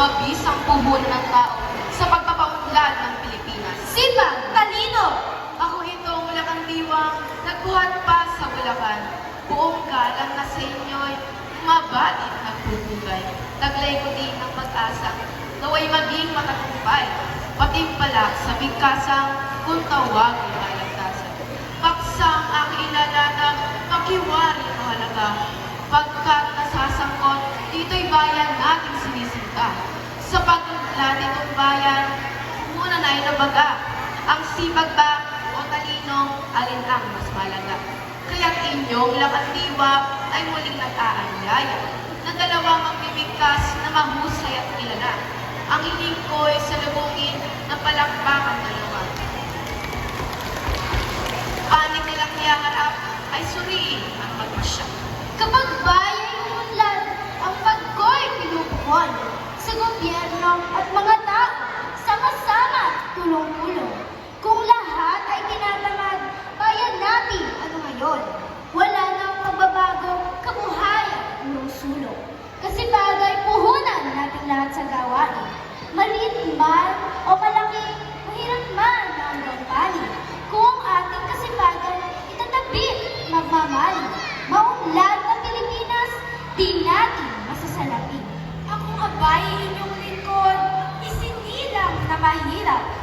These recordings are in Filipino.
mabisang puhunan ng tao sa pagpapaunlad ng Pilipinas. Sila, talino! Ako itong Bulacan Diwang, nagbuhat pa sa Bulacan. Buong galang na sa inyo'y mabalit nagpupugay. Taglay ko din ng pag-asa, naway maging matagumpay. Patimpalak sa bigkasang kung tawagin ay lagtasan. Paksang ang ilalanag, makiwari mahalaga. Pagkat nasasangkot, dito'y bayan natin sinisinta. Nabaga. Ang sipag ba o talinong alin ang mas malaga. Kaya't inyong lakandiwa ay muling nag-aanyaya na dalawang magbibigkas na mahusay at kilala. Ang hiling ko'y salubungin na palakpak ang dalawa. Panig nilang iyaharap ay suriin ang magpasya. Kapag bayay umunlad, ang pagko'y pinupuhon sa gobyerno at mga tao, sama-sama at tulong-tulong. Kung lahat ay tinatamad, bayan natin ano ngayon. Wala nang magbabago, kabuhayan, urong sulong. Kasi bagay puhunan natin lahat sa gawain. Maliit man o malaki, mahirap man na hanggang panig. Kung ang ating kasipagan itatabit, magmamali, maunlad na Pilipinas, di natin masasalapi. Ako abay inyong lingkod, isinilang na mahirap,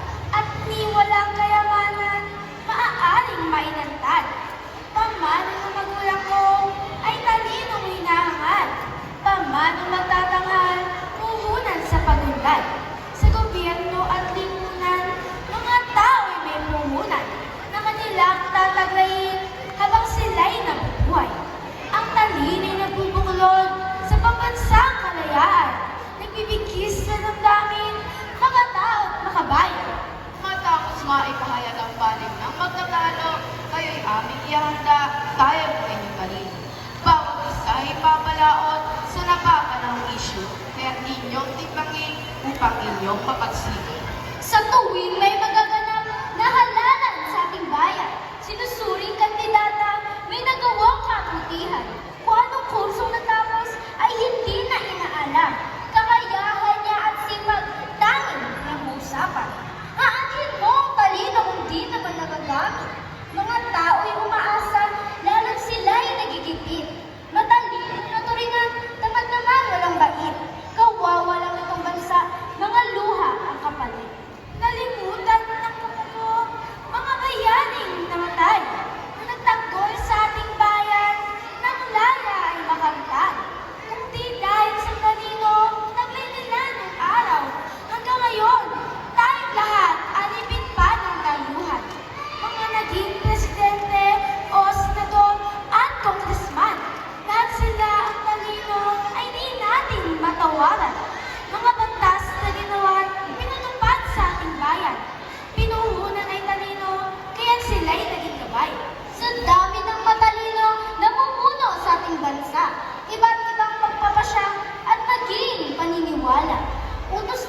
maipahayag ang panig ng magtatalo, kayo'y aming ihanda, kaya mo inyong talino. Bawat isa ay papalaot sa napapanahong issue, kaya ninyong timbangin upang inyong mapagsigil. Sa tuwing may magaganap na halalan sa ating bayan, sinusuring kandidata may nagawang kabutihan.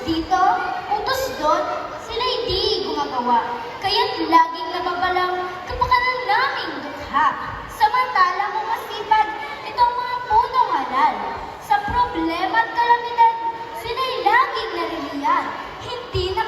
Dito, utos doon, sila'y di gumagawa. Kaya't laging nababalang kapakanan naming dukha. Samantala kung masipag, itong mga punong halal. Sa problema at kalamidad, sila'y laging naririyan. Hindi na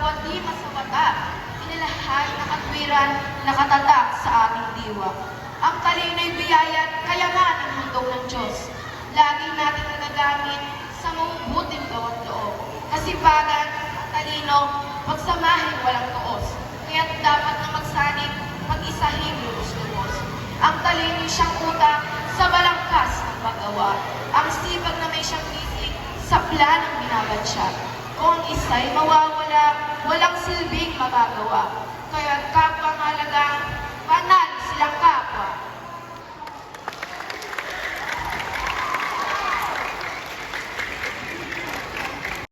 kapwa di masawata. Inilahay ng katwiran nakatatak sa ating diwa. Ang talino'y biyaya at kayaman ng mundong ng Diyos. Lagi natin nagagamit sa mabubuting gawat loob. Kasipagan at talino, pagsamahin walang tuos. Kaya't dapat na magsanib, mag-isahin lubos-lubos. Ang talino siyang utak sa balangkas ng paggawa. Ang sipag na may siyang bisig sa planong binabansya. Kung ang isa'y mawawala, walang silbing magagawa. Kaya